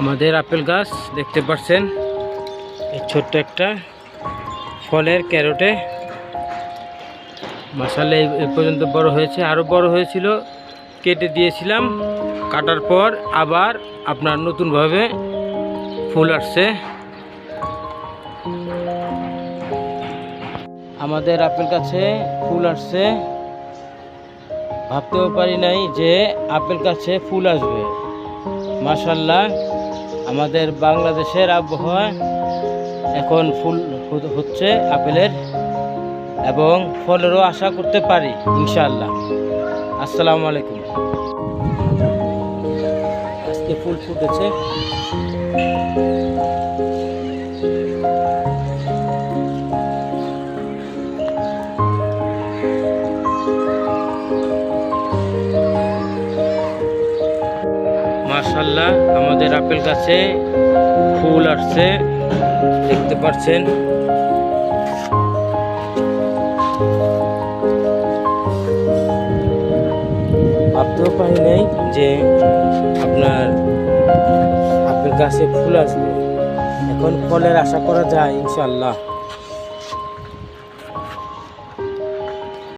আমাদের আপেল গাছ, দেখতে পাচ্ছেন? এই ছোট্ট একটা ফলের ক্যারোটে। মাসালে এ পর্যন্ত বড় হয়েছে আরও বড় হয়েছিল। কেটে দিয়েছিলাম, কাটার পর আবার আপনার নতুনভাবে ফুল আসছে। আমাদের আপেল গাছে ফুল আসছে। ভাবতেও পারি নাই যে আপেল গাছে ফুল আসবে। মাশাল্লাহ আমাদের বাংলাদেশের আবহাওয়া এখন ফুল হচ্ছে আপেলের এবং ফলেরও আশা করতে পারি ইনশাল্লাহ আসসালামু আলাইকুম। আজকে ফুল ফুটেছে। মাশাল্লাহ আমাদের আপেল গাছে ফুল আসছে, দেখতে পাচ্ছেন। ভাবতেও পারি নাই যে আপনার আপেল গাছে ফুল আসবে। এখন ফলের আশা করা যায় ইনশাল্লাহ